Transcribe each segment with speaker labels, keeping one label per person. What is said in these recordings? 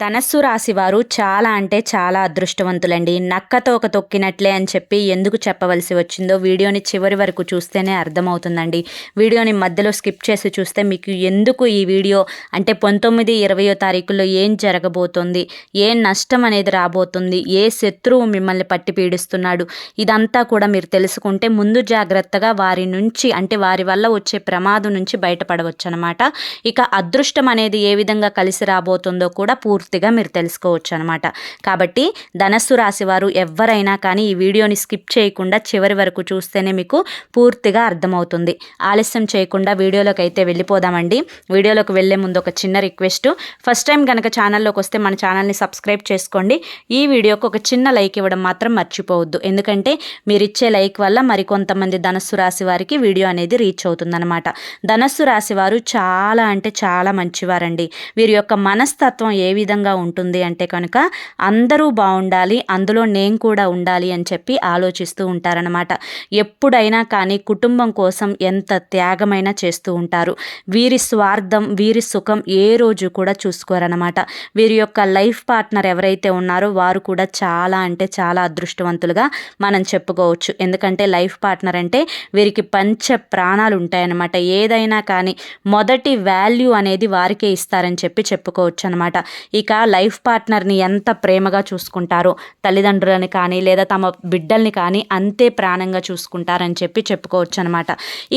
Speaker 1: ధనస్సు రాశి వారు చాలా అంటే చాలా అదృష్టవంతులండి. నక్కతో ఒక తొక్కినట్లే అని చెప్పి ఎందుకు చెప్పవలసి వచ్చిందో వీడియోని చివరి వరకు చూస్తేనే అర్థమవుతుందండి. వీడియోని మధ్యలో స్కిప్ చేసి చూస్తే మీకు ఎందుకు ఈ వీడియో అంటే పంతొమ్మిది ఇరవయో తారీఖులో ఏం జరగబోతుంది ఏ నష్టం అనేది రాబోతుంది ఏ శత్రువు మిమ్మల్ని పట్టి పీడిస్తున్నాడు ఇదంతా కూడా మీరు తెలుసుకుంటే ముందు జాగ్రత్తగా వారి నుంచి అంటే వారి వల్ల వచ్చే ప్రమాదం నుంచి బయటపడవచ్చు అనమాట ఇక అదృష్టం అనేది ఏ విధంగా కలిసి రాబోతుందో కూడా పూర్తి పూర్తిగా మీరు తెలుసుకోవచ్చు అనమాట కాబట్టి ధనస్సు రాశి వారు ఎవరైనా కానీ ఈ వీడియోని స్కిప్ చేయకుండా చివరి వరకు చూస్తేనే మీకు పూర్తిగా అర్థమవుతుంది. ఆలస్యం చేయకుండా వీడియోలోకి అయితే వెళ్ళిపోదామండి. వీడియోలోకి వెళ్ళే ముందు ఒక చిన్న రిక్వెస్ట్. ఫస్ట్ టైం కనుక ఛానల్లోకి వస్తే మన ఛానల్ని సబ్స్క్రైబ్ చేసుకోండి. ఈ వీడియోకి ఒక చిన్న లైక్ ఇవ్వడం మాత్రం మర్చిపోవద్దు. ఎందుకంటే మీరు ఇచ్చే లైక్ వల్ల మరికొంతమంది ధనస్సు రాశి వారికి వీడియో అనేది రీచ్ అవుతుందన్నమాట. ధనస్సు రాశి వారు చాలా అంటే చాలా మంచివారండి. వీరి యొక్క మనస్తత్వం ఏ విధంగా ఉంటుంది అంటే కనుక అందరూ బాగుండాలి అందులో నేను కూడా ఉండాలి అని చెప్పి ఆలోచిస్తూ ఉంటారనమాట ఎప్పుడైనా కానీ కుటుంబం కోసం ఎంత త్యాగమైనా చేస్తూ ఉంటారు. వీరి స్వార్థం వీరి సుఖం ఏ రోజు కూడా చూసుకోరనమాట వీరి యొక్క లైఫ్ పార్ట్నర్ ఎవరైతే ఉన్నారో వారు కూడా చాలా అంటే చాలా అదృష్టవంతులుగా మనం చెప్పుకోవచ్చు. ఎందుకంటే లైఫ్ పార్ట్నర్ అంటే వీరికి పంచ ప్రాణాలు ఉంటాయన్నమాట. ఏదైనా కానీ మొదటి వాల్యూ అనేది వారికే ఇస్తారని చెప్పి చెప్పుకోవచ్చు అనమాట ఇక ఇక లైఫ్ పార్ట్నర్ని ఎంత ప్రేమగా చూసుకుంటారో? తల్లిదండ్రులని కానీ లేదా తమ బిడ్డల్ని కానీ అంతే ప్రాణంగా చూసుకుంటారని చెప్పి చెప్పుకోవచ్చు అనమాట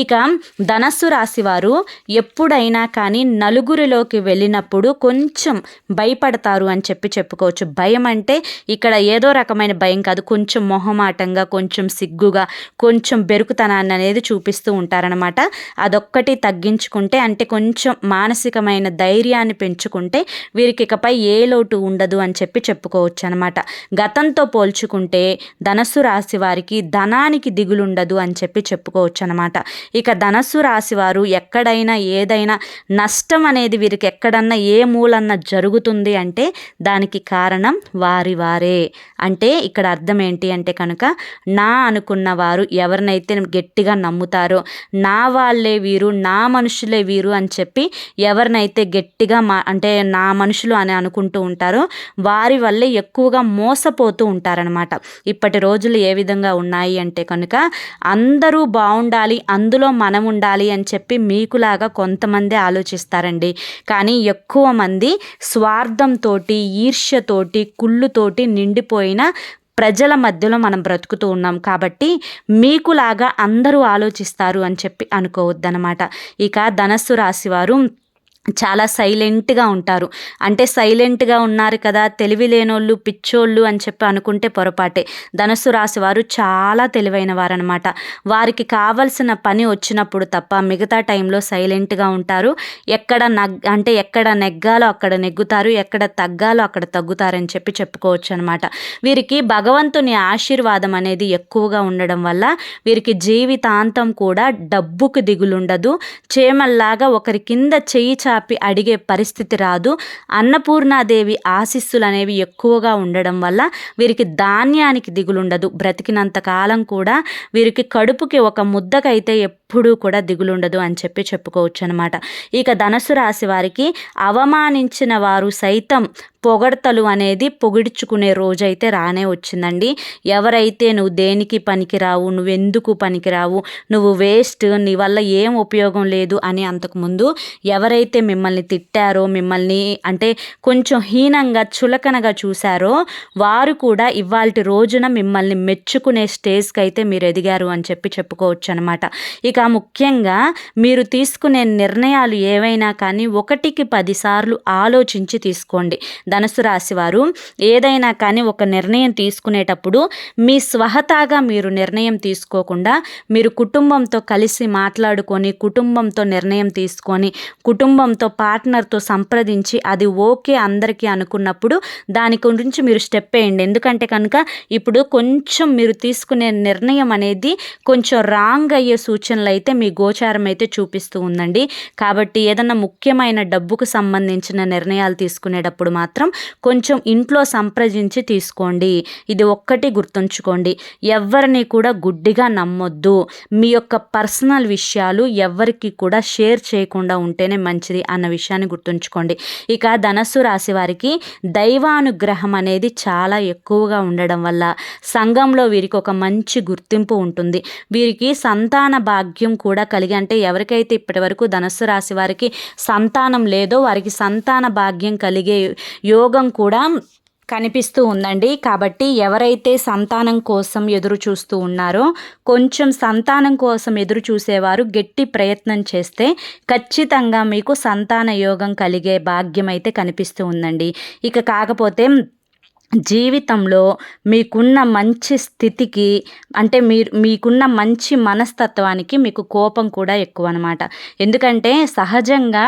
Speaker 1: ఇక ధనస్సు రాశి వారు ఎప్పుడైనా కానీ నలుగురిలోకి వెళ్ళినప్పుడు కొంచెం భయపడతారు అని చెప్పి చెప్పుకోవచ్చు. భయం అంటే ఇక్కడ ఏదో రకమైన భయం కాదు. కొంచెం మొహమాటంగా కొంచెం సిగ్గుగా కొంచెం బెరుకుతనాన్ని అనేది చూపిస్తూ ఉంటారనమాట. అదొక్కటి తగ్గించుకుంటే అంటే కొంచెం మానసికమైన ధైర్యాన్ని పెంచుకుంటే వీరికి ఇకపై ఏ లోటు ఉండదు అని చెప్పి చెప్పుకోవచ్చు అనమాట గతంతో పోల్చుకుంటే ధనస్సు రాశి వారికి ధనానికి దిగులుండదు అని చెప్పి చెప్పుకోవచ్చు అనమాట ఇక ధనస్సు రాశి వారు ఎక్కడైనా ఏదైనా నష్టం అనేది వీరికి ఎక్కడన్నా ఏ మూలన్నా జరుగుతుంది అంటే దానికి కారణం వారి వారే. అంటే ఇక్కడ అర్థం ఏంటి అంటే కనుక నా అనుకున్న వారు ఎవరినైతే గట్టిగా నమ్ముతారో నా వాళ్ళే వీరు నా మనుషులే వీరు అని చెప్పి ఎవరినైతే గట్టిగా మా అంటే నా మనుషులు అని అనుకుంటూ ఉంటారో వారి వల్లే ఎక్కువగా మోసపోతూ ఉంటారనమాట ఇప్పటి రోజులు ఏ విధంగా ఉన్నాయి అంటే కనుక అందరూ బాగుండాలి అందులో మనం ఉండాలి అని చెప్పి మీకులాగా కొంతమంది ఆలోచిస్తారండి. కానీ ఎక్కువ మంది స్వార్థంతో ఈర్ష్యతోటి కుళ్ళుతోటి నిండిపోయిన ప్రజల మధ్యలో మనం బ్రతుకుతూ ఉన్నాం. కాబట్టి మీకులాగా అందరూ ఆలోచిస్తారు అని చెప్పి అనుకోవద్దనమాట ఇక ధనస్సు రాశివారు చాలా సైలెంట్గా ఉంటారు. అంటే సైలెంట్గా ఉన్నారు కదా తెలివి లేనోళ్ళు పిచ్చోళ్ళు అని చెప్పి అనుకుంటే పొరపాటే. ధనుసు రాశి వారు చాలా తెలివైన వారనమాట వారికి కావలసిన పని వచ్చినప్పుడు తప్ప మిగతా టైంలో సైలెంట్గా ఉంటారు. ఎక్కడ నగ్ అంటే ఎక్కడ నెగ్గాలో అక్కడ నెగ్గుతారు ఎక్కడ తగ్గాలో అక్కడ తగ్గుతారని చెప్పి చెప్పుకోవచ్చు అనమాట వీరికి భగవంతుని ఆశీర్వాదం అనేది ఎక్కువగా ఉండడం వల్ల వీరికి జీవితాంతం కూడా డబ్బుకు దిగులుండదు. చేమల్లాగా ఒకరి కింద చేయి చాపి అడిగే పరిస్థితి రాదు. అన్నపూర్ణాదేవి ఆశీస్సులు అనేవి ఎక్కువగా ఉండడం వల్ల వీరికి ధాన్యానికి దిగులుండదు. బ్రతికినంత కాలం కూడా వీరికి కడుపుకి ఒక ముద్దకైతే ఎప్పుడూ కూడా దిగులుండదు అని చెప్పి చెప్పుకోవచ్చు అనమాట ఇక ధనసు రాశి వారికి అవమానించిన వారు సైతం పొగడతలు అనేది పొగిడ్చుకునే రోజైతే రానే వచ్చిందండి. ఎవరైతే నువ్వు దేనికి పనికిరావు నువ్వెందుకు పనికిరావు నువ్వు వేస్ట్ నీ వల్ల ఏం ఉపయోగం లేదు అని అంతకుముందు ఎవరైతే మిమ్మల్ని తిట్టారో మిమ్మల్ని అంటే కొంచెం హీనంగా చులకనగా చూశారో వారు కూడా ఇవాళ రోజున మిమ్మల్ని మెచ్చుకునే స్టేజ్కి అయితే మీరు ఎదిగారు అని చెప్పి చెప్పుకోవచ్చు అనమాట ఇక ముఖ్యంగా మీరు తీసుకునే నిర్ణయాలు ఏవైనా కానీ ఒకటికి పదిసార్లు ఆలోచించి తీసుకోండి. ధనుసు రాశి వారు ఏదైనా కానీ ఒక నిర్ణయం తీసుకునేటప్పుడు మీ స్వహతాగా మీరు నిర్ణయం తీసుకోకుండా మీరు కుటుంబంతో కలిసి మాట్లాడుకొని కుటుంబంతో నిర్ణయం తీసుకొని కుటుంబంతో పార్ట్నర్తో సంప్రదించి అది ఓకే అందరికీ అనుకున్నప్పుడు దాని గురించి మీరు స్టెప్ వేయండి. ఎందుకంటే కనుక ఇప్పుడు కొంచెం మీరు తీసుకునే నిర్ణయం అనేది కొంచెం రాంగ్ అయ్యే సూచనలు సూచనలు అయితే మీ గోచారం అయితే చూపిస్తూ ఉందండి. కాబట్టి ఏదన్నా ముఖ్యమైన డబ్బుకు సంబంధించిన నిర్ణయాలు తీసుకునేటప్పుడు మాత్రం కొంచెం ఇంట్లో సంప్రదించి తీసుకోండి. ఇది ఒక్కటి గుర్తుంచుకోండి. ఎవరిని కూడా గుడ్డిగా నమ్మొద్దు. మీ యొక్క పర్సనల్ విషయాలు ఎవరికి కూడా షేర్ చేయకుండా ఉంటేనే మంచిది అన్న విషయాన్ని గుర్తుంచుకోండి. ఇక ధనస్సు రాశి వారికి దైవానుగ్రహం అనేది చాలా ఎక్కువగా ఉండడం వల్ల సంఘంలో వీరికి ఒక మంచి గుర్తింపు ఉంటుంది. వీరికి సంతాన భాగ్యం భాగ్యం కూడా కలిగి అంటే ఎవరికైతే ఇప్పటి వరకు ధనస్సు రాశి వారికి సంతానం లేదో వారికి సంతాన భాగ్యం కలిగే యోగం కూడా కనిపిస్తూ ఉందండి. కాబట్టి ఎవరైతే సంతానం కోసం ఎదురు చూస్తూ ఉన్నారో కొంచెం సంతానం కోసం ఎదురు చూసేవారు గట్టి ప్రయత్నం చేస్తే ఖచ్చితంగా మీకు సంతాన యోగం కలిగే భాగ్యం అయితే కనిపిస్తూ ఉందండి. ఇక కాకపోతే జీవితంలో మీకున్న మంచి స్థితికి అంటే మీరు మీకున్న మంచి మనస్తత్వానికి మీకు కోపం కూడా ఎక్కువ అనమాట ఎందుకంటే సహజంగా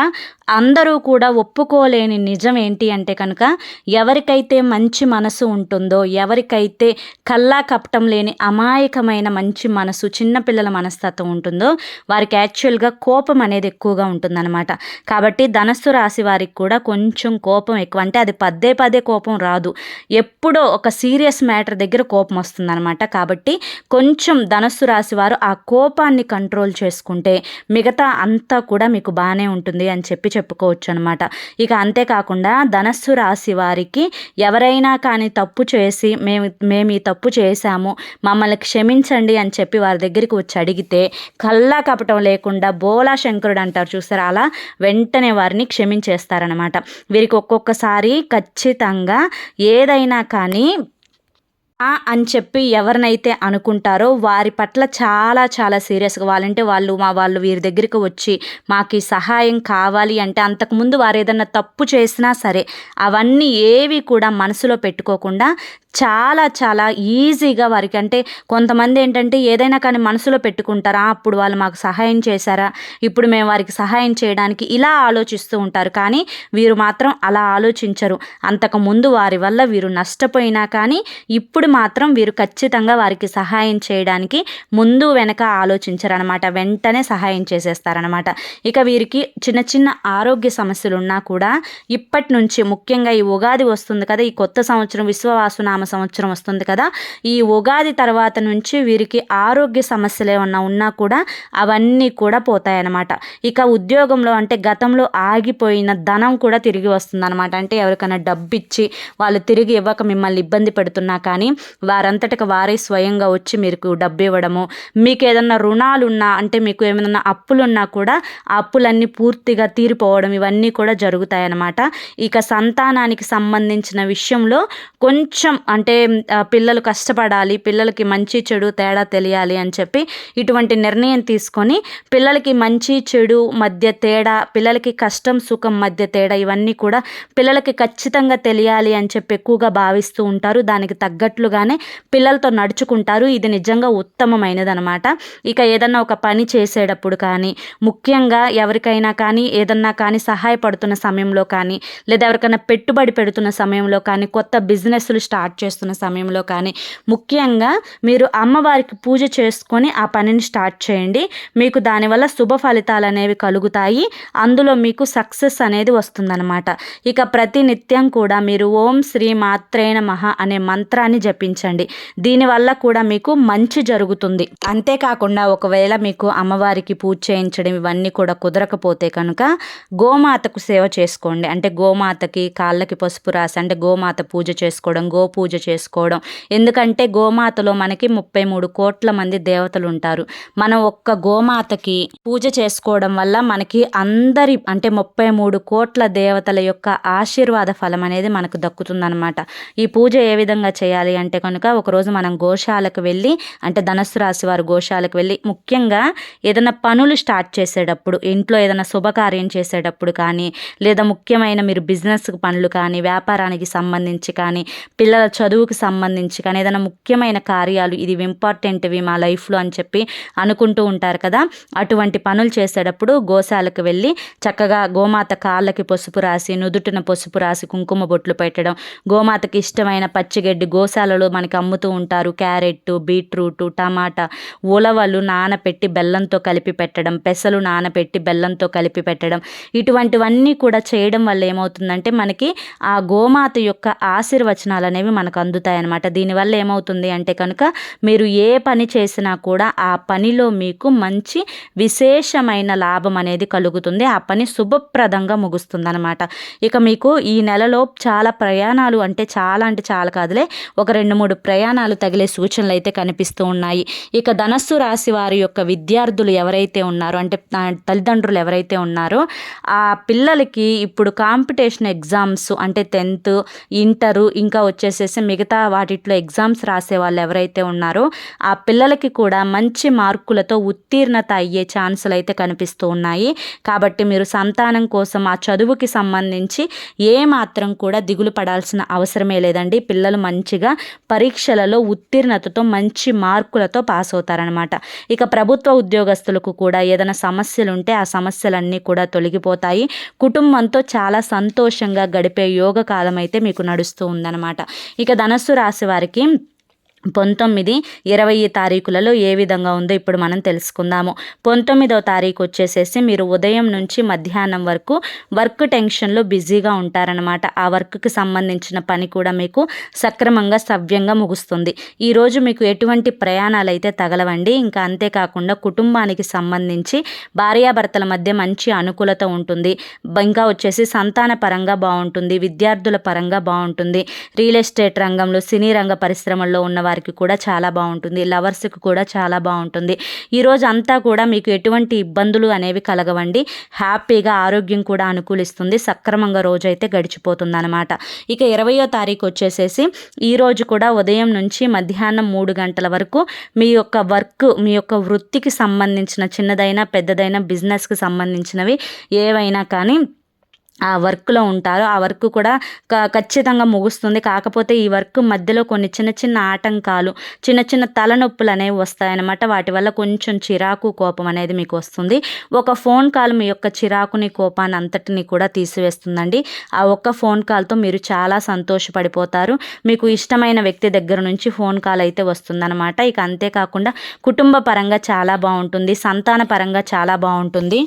Speaker 1: అందరూ కూడా ఒప్పుకోలేని నిజం ఏంటి అంటే కనుక ఎవరికైతే మంచి మనసు ఉంటుందో ఎవరికైతే కల్లా కపటం లేని అమాయకమైన మంచి మనసు చిన్నపిల్లల మనస్తత్వం ఉంటుందో వారికి యాక్చువల్గా కోపం అనేది ఎక్కువగా ఉంటుందన్నమాట. కాబట్టి ధనస్సు రాశి వారికి కూడా కొంచెం కోపం ఎక్కువ అంటే అది పదే పదే కోపం రాదు. ఎప్పుడో ఒక సీరియస్ మ్యాటర్ దగ్గర కోపం వస్తుందన్నమాట. కాబట్టి కొంచెం ధనస్సు రాశి వారు ఆ కోపాన్ని కంట్రోల్ చేసుకుంటే మిగతా అంతా కూడా మీకు బాగానే ఉంటుంది అని చెప్పి చెప్పుకోవచ్చు అనమాట ఇక అంతేకాకుండా ధనస్సు రాశి వారికి ఎవరైనా కానీ తప్పు చేసి మేము మేము ఈ తప్పు చేశాము మమ్మల్ని క్షమించండి అని చెప్పి వారి దగ్గరికి వచ్చి అడిగితే కల్లా కపటం లేకుండా బోలా శంకరుడు అంటారు చూసారా? అలా వెంటనే వారిని క్షమించేస్తారనమాట వీరికి ఒక్కొక్కసారి ఖచ్చితంగా ఏదైనా ఏమైనా కానీ ఆ అని చెప్పి ఎవరినైతే అనుకుంటారో వారి పట్ల చాలా చాలా సీరియస్గా వాళ్ళంటే వాళ్ళు మా వాళ్ళు వీరి దగ్గరికి వచ్చి మాకు సహాయం కావాలి అంటే అంతకుముందు వారు ఏదన్నా తప్పు చేసినా సరే అవన్నీ ఏవి కూడా మనసులో పెట్టుకోకుండా చాలా చాలా ఈజీగా వారికి అంటే కొంతమంది ఏంటంటే ఏదైనా కానీ మనసులో పెట్టుకుంటారా అప్పుడు వాళ్ళు మాకు సహాయం చేశారా ఇప్పుడు మేము వారికి సహాయం చేయడానికి ఇలా ఆలోచిస్తూ ఉంటారు. కానీ వీరు మాత్రం అలా ఆలోచించరు. అంతకుముందు వారి వల్ల వీరు నష్టపోయినా కానీ ఇప్పుడు మాత్రం వీరు ఖచ్చితంగా వారికి సహాయం చేయడానికి ముందు వెనక ఆలోచించరనమాట. వెంటనే సహాయం చేసేస్తారనమాట. ఇక వీరికి చిన్న చిన్న ఆరోగ్య సమస్యలు ఉన్నా కూడా ఇప్పటి నుంచి ముఖ్యంగా ఈ ఉగాది వస్తుంది కదా ఈ కొత్త సంవత్సరం విశ్వవాసునామ సంవత్సరం వస్తుంది కదా ఈ ఉగాది తర్వాత నుంచి వీరికి ఆరోగ్య సమస్యలు ఏమన్నా ఉన్నా కూడా అవన్నీ కూడా పోతాయన్నమాట ఇక ఉద్యోగంలో అంటే గతంలో ఆగిపోయిన ధనం కూడా తిరిగి వస్తుందన్నమాట అంటే ఎవరికైనా డబ్బు ఇచ్చి వాళ్ళు తిరిగి ఇవ్వక మిమ్మల్ని ఇబ్బంది పెడుతున్నా కానీ వారంతటికి వారే స్వయంగా వచ్చి మీకు డబ్బు ఇవ్వడము మీకు ఏదన్నా రుణాలున్నా అంటే మీకు ఏమైనా అప్పులున్నా కూడా ఆ అప్పులన్నీ పూర్తిగా తీరిపోవడం ఇవన్నీ కూడా జరుగుతాయన్నమాట. ఇక సంతానానికి సంబంధించిన విషయంలో కొంచెం అంటే పిల్లలు కష్టపడాలి పిల్లలకి మంచి చెడు తేడా తెలియాలి అని చెప్పి ఇటువంటి నిర్ణయం తీసుకొని పిల్లలకి మంచి చెడు మధ్య తేడా పిల్లలకి కష్టం సుఖం మధ్య తేడా ఇవన్నీ కూడా పిల్లలకి ఖచ్చితంగా తెలియాలి అని చెప్పి ఎక్కువగా భావిస్తూ ఉంటారు. దానికి తగ్గట్లుగానే పిల్లలతో నడుచుకుంటారు. ఇది నిజంగా ఉత్తమమైనది అనమాట ఇక ఏదన్నా ఒక పని చేసేటప్పుడు కానీ ముఖ్యంగా ఎవరికైనా కానీ ఏదన్నా కానీ సహాయపడుతున్న సమయంలో కానీ లేదా ఎవరికైనా పెట్టుబడి పెడుతున్న సమయంలో కానీ కొత్త బిజినెస్లు స్టార్ట్ చేస్తున్న సమయంలో కానీ ముఖ్యంగా మీరు అమ్మవారికి పూజ చేసుకొని ఆ పనిని స్టార్ట్ చేయండి. మీకు దానివల్ల శుభ ఫలితాలు అనేవి కలుగుతాయి. అందులో మీకు సక్సెస్ అనేది వస్తుందన్నమాట. ఇక ప్రతి నిత్యం కూడా మీరు ఓం శ్రీ మాత్రేణ మహా అనే మంత్రాన్ని జపించండి దీనివల్ల కూడా మీకు మంచి జరుగుతుంది. అంతేకాకుండా ఒకవేళ మీకు అమ్మవారికి పూజ చేయించడం ఇవన్నీ కూడా కుదరకపోతే కనుక గోమాతకు సేవ చేసుకోండి. అంటే గోమాతకి కాళ్ళకి పసుపు రాసి అంటే గోమాత పూజ చేసుకోవడం గో పూజ చేసుకోవడం. ఎందుకంటే గోమాతలో మనకి ముప్పై మూడు కోట్ల మంది దేవతలు ఉంటారు. మనం ఒక్క గోమాతకి పూజ చేసుకోవడం వల్ల మనకి అందరి అంటే ముప్పై మూడు కోట్ల దేవతల యొక్క ఆశీర్వాద ఫలం అనేది మనకు దక్కుతుందనమాట ఈ పూజ ఏ విధంగా చేయాలి అంటే అంటే కనుక ఒకరోజు మనం గోశాలకు వెళ్ళి అంటే ధనస్సు రాశి వారు గోశాలకు వెళ్ళి ముఖ్యంగా ఏదైనా పనులు స్టార్ట్ చేసేటప్పుడు ఇంట్లో ఏదైనా శుభకార్యం చేసేటప్పుడు కానీ లేదా ముఖ్యమైన మీరు బిజినెస్ పనులు కానీ వ్యాపారానికి సంబంధించి కానీ పిల్లల చదువుకు సంబంధించి కానీ ఏదైనా ముఖ్యమైన కార్యాలు ఇది ఇంపార్టెంట్వి మా లైఫ్లో అని చెప్పి అనుకుంటూ ఉంటారు కదా అటువంటి పనులు చేసేటప్పుడు గోశాలకు వెళ్ళి చక్కగా గోమాత కాళ్ళకి పసుపు రాసి నుదుటిన పసుపు రాసి కుంకుమ బొట్లు పెట్టడం గోమాతకి ఇష్టమైన పచ్చిగడ్డి గోశాల కూరగాయలలో మనకి అమ్ముతూ ఉంటారు. క్యారెట్ బీట్రూట్ టమాటా ఉలవలు నానపెట్టి బెల్లంతో కలిపి పెట్టడం పెసలు నానపెట్టి బెల్లంతో కలిపి పెట్టడం ఇటువంటివన్నీ కూడా చేయడం వల్ల ఏమవుతుందంటే మనకి ఆ గోమాత యొక్క ఆశీర్వచనాలు అనేవి మనకు అందుతాయి అన్నమాట దీనివల్ల ఏమవుతుంది అంటే కనుక మీరు ఏ పని చేసినా కూడా ఆ పనిలో మీకు మంచి విశేషమైన లాభం అనేది కలుగుతుంది. ఆ పని శుభప్రదంగా ముగుస్తుంది అనమాట ఇక మీకు ఈ నెలలో చాలా ప్రయాణాలు అంటే చాలా అంటే చాలా కాదులే. ఒక రెండు మూడు ప్రయాణాలు తగిలే సూచనలు అయితే కనిపిస్తూ ఉన్నాయి. ఇక ధనస్సు రాశి వారి యొక్క విద్యార్థులు ఎవరైతే ఉన్నారో అంటే తల్లిదండ్రులు ఎవరైతే ఉన్నారో ఆ పిల్లలకి ఇప్పుడు కాంపిటీషన్ ఎగ్జామ్స్ అంటే టెన్త్ ఇంటరు ఇంకా వచ్చేసేసి మిగతా వాటిట్లో ఎగ్జామ్స్ రాసే వాళ్ళు ఎవరైతే ఉన్నారో ఆ పిల్లలకి కూడా మంచి మార్కులతో ఉత్తీర్ణత అయ్యే ఛాన్సులు అయితే కనిపిస్తూ ఉన్నాయి. కాబట్టి మీరు సంతానం కోసం ఆ చదువుకి సంబంధించి ఏ మాత్రం కూడా దిగులు పడాల్సిన అవసరమే లేదండి. పిల్లలు మంచిగా పరీక్షలలో ఉత్తీర్ణతతో మంచి మార్కులతో పాస్ అవుతారనమాట ఇక ప్రభుత్వ ఉద్యోగస్తులకు కూడా ఏదైనా సమస్యలు ఉంటే ఆ సమస్యలన్నీ కూడా తొలగిపోతాయి. కుటుంబంతో చాలా సంతోషంగా గడిపే యోగ కాలం అయితే మీకు నడుస్తూ ఉందన్నమాట. ఇక ధనస్సు రాశి వారికి పంతొమ్మిది ఇరవై తారీఖులలో ఏ విధంగా ఉందో ఇప్పుడు మనం తెలుసుకుందాము. పంతొమ్మిదవ తారీఖు వచ్చేసేసి మీరు ఉదయం నుంచి మధ్యాహ్నం వరకు వర్క్ టెన్షన్లో బిజీగా ఉంటారనమాట ఆ వర్క్కి సంబంధించిన పని కూడా మీకు సక్రమంగా సవ్యంగా ముగుస్తుంది. ఈరోజు మీకు ఎటువంటి ప్రయాణాలు అయితే తగలవండి. ఇంకా అంతేకాకుండా కుటుంబానికి సంబంధించి భార్యాభర్తల మధ్య మంచి అనుకూలత ఉంటుంది. ఇంకా వచ్చేసి సంతాన పరంగా బాగుంటుంది. విద్యార్థుల పరంగా బాగుంటుంది. రియల్ ఎస్టేట్ రంగంలో సినీ రంగ పరిశ్రమల్లో ఉన్నవారు వారికి కూడా చాలా బాగుంటుంది లవర్స్కి కూడా చాలా బాగుంటుంది. ఈరోజు అంతా కూడా మీకు ఎటువంటి ఇబ్బందులు అనేవి కలగవండి. హ్యాపీగా ఆరోగ్యం కూడా అనుకూలిస్తుంది. సక్రమంగా రోజు అయితే గడిచిపోతుంది అనమాట ఇక ఇరవయో తారీఖు వచ్చేసేసి ఈరోజు కూడా ఉదయం నుంచి మధ్యాహ్నం మూడు గంటల వరకు మీ యొక్క వర్క్ మీ యొక్క వృత్తికి సంబంధించిన చిన్నదైనా పెద్దదైనా బిజినెస్కి సంబంధించినవి ఏవైనా కానీ ఆ వర్క్లో ఉంటారో. ఆ వర్క్ కూడా ఖచ్చితంగా ముగుస్తుంది. కాకపోతే ఈ వర్క్ మధ్యలో కొన్ని చిన్న చిన్న ఆటంకాలు చిన్న చిన్న తలనొప్పులు అనేవి వస్తాయన్నమాట. వాటి వల్ల కొంచెం చిరాకు కోపం అనేది మీకు వస్తుంది. ఒక ఫోన్ కాల్ మీ యొక్క చిరాకుని కోపాన్ని అంతటిని కూడా తీసివేస్తుందండి. ఆ ఒక్క ఫోన్ కాల్తో మీరు చాలా సంతోషపడిపోతారు. మీకు ఇష్టమైన వ్యక్తి దగ్గర నుంచి ఫోన్ కాల్ అయితే వస్తుందన్నమాట. ఇక అంతేకాకుండా కుటుంబ పరంగా చాలా బాగుంటుంది. సంతాన పరంగా చాలా బాగుంటుంది.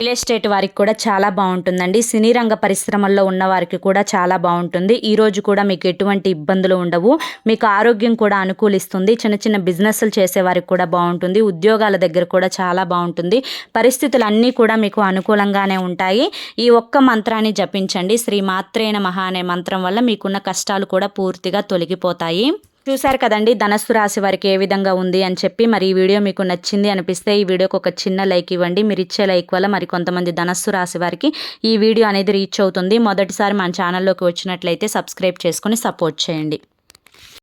Speaker 1: రియల్ ఎస్టేట్ వారికి కూడా చాలా బాగుంటుందండి. సినీ రంగ పరిశ్రమల్లో ఉన్న వారికి కూడా చాలా బాగుంటుంది. ఈరోజు కూడా మీకు ఎటువంటి ఇబ్బందులు ఉండవు. మీకు ఆరోగ్యం కూడా అనుకూలిస్తుంది. చిన్న చిన్న బిజినెస్లు చేసే వారికి కూడా బాగుంటుంది. ఉద్యోగాల దగ్గర కూడా చాలా బాగుంటుంది. పరిస్థితులు అన్నీ కూడా మీకు అనుకూలంగానే ఉంటాయి. ఈ ఒక్క మంత్రాన్ని జపించండి. శ్రీ మాత్రేన మహా అనే మంత్రం వల్ల మీకున్న కష్టాలు కూడా పూర్తిగా తొలగిపోతాయి. చూశారు కదండి ధనస్సు రాశి వారికి ఏ విధంగా ఉంది అని చెప్పి మరి ఈ వీడియో మీకు నచ్చింది అనిపిస్తే ఈ వీడియోకి ఒక చిన్న లైక్ ఇవ్వండి. మీరు ఇచ్చే లైక్ వల్ల మరి కొంతమంది ధనస్సు రాశి వారికి ఈ వీడియో అనేది రీచ్ అవుతుంది. మొదటిసారి మన ఛానల్లోకి వచ్చినట్లయితే సబ్స్క్రైబ్ చేసుకుని సపోర్ట్ చేయండి.